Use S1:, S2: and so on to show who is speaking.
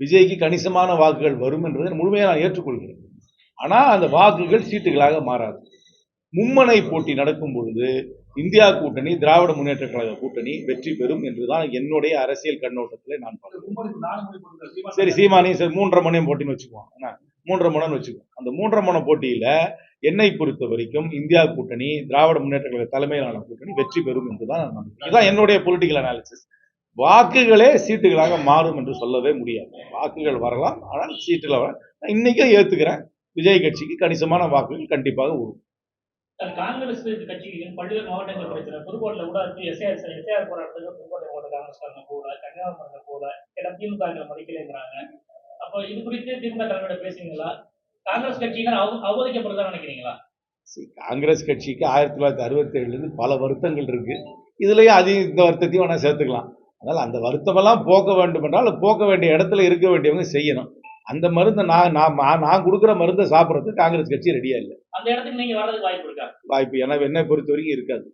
S1: விஜய்க்கு கணிசமான வாக்குகள் வரும் என்பதை முழுமையாக நான் ஏற்றுக்கொள்கிறேன். ஆனால் அந்த வாக்குகள் சீட்டுகளாக மாறாது. மும்மனை போட்டி நடக்கும் பொழுது இந்தியா கூட்டணி திராவிட முன்னேற்ற கழக கூட்டணி வெற்றி பெறும் என்றுதான் என்னுடைய அரசியல் கண்ணோட்டத்தில் நான் பார்க்கிறேன். சரி சீமானி சரி மூன்றரை மணியும் போட்டின்னு வச்சுக்குவோம். என்ன? மூன்றரை மணம்னு வச்சுக்குவோம். அந்த மூன்றரை மண போட்டியில என்னை பொறுத்த வரைக்கும் இந்தியா கூட்டணி திராவிட முன்னேற்ற கழக தலைமையிலான கூட்டணி வெற்றி பெறும் என்றுதான் நான் நம்புகிறேன். இதுதான் என்னுடைய பொலிட்டிக்கல் அனாலிசிஸ் வாக்குகளே சீட்டுகளாக மாறும் என்று சொல்லவே முடியாது. வாக்குகள் வரலாம் ஆனால் சீட்டுல வர நான் இன்னைக்கே ஏத்துக்கிறேன். விஜய் கட்சிக்கு கணிசமான வாக்குகள் கண்டிப்பாக வரும்.
S2: சார், காங்கிரஸ் கட்சிக்கு பல்வேறு மாவட்டங்கள் பிரச்சனை புதுக்கோட்டையில கூட எஸ்ஏஆர் எஸ்ஏஆர் போராட்டத்துக்கு புதுக்கோட்டை மாவட்ட காங்கிரஸ்காரங்க போல கன்னியாகுமரி போல இடம் திமுக மதிக்கலைங்கிறாங்க. அப்போ இது குறித்து திமுக தலைவரோட பேசுவீங்களா காங்கிரஸ் கட்சியினர் அவ அவமதிக்கப்படுறதா நினைக்கிறீங்களா?
S1: காங்கிரஸ் கட்சிக்கு ஆயிரத்தி தொள்ளாயிரத்தி அறுபத்தி ஏழுலேருந்து பல வருத்தங்கள் இருக்கு. இதுலயும் அதையும் இந்த வருத்தத்தையும் வேணா சேர்த்துக்கலாம். அதனால அந்த வருத்தமெல்லாம் போக்க வேண்டும் என்றால் போக்க வேண்டிய இடத்துல இருக்க வேண்டியவங்க செய்யணும். அந்த மருந்தை நான் நான் நான் கொடுக்குற மருந்தை சாப்பிட்றதுக்கு காங்கிரஸ் கட்சி ரெடியா இல்லை.
S2: அந்த இடத்துக்கு நீங்க வர்றதுக்கு வாய்ப்பு இருக்கா?
S1: வாய்ப்பு. எனக்கு என்னை பொறுத்த வரைக்கும் இருக்காது.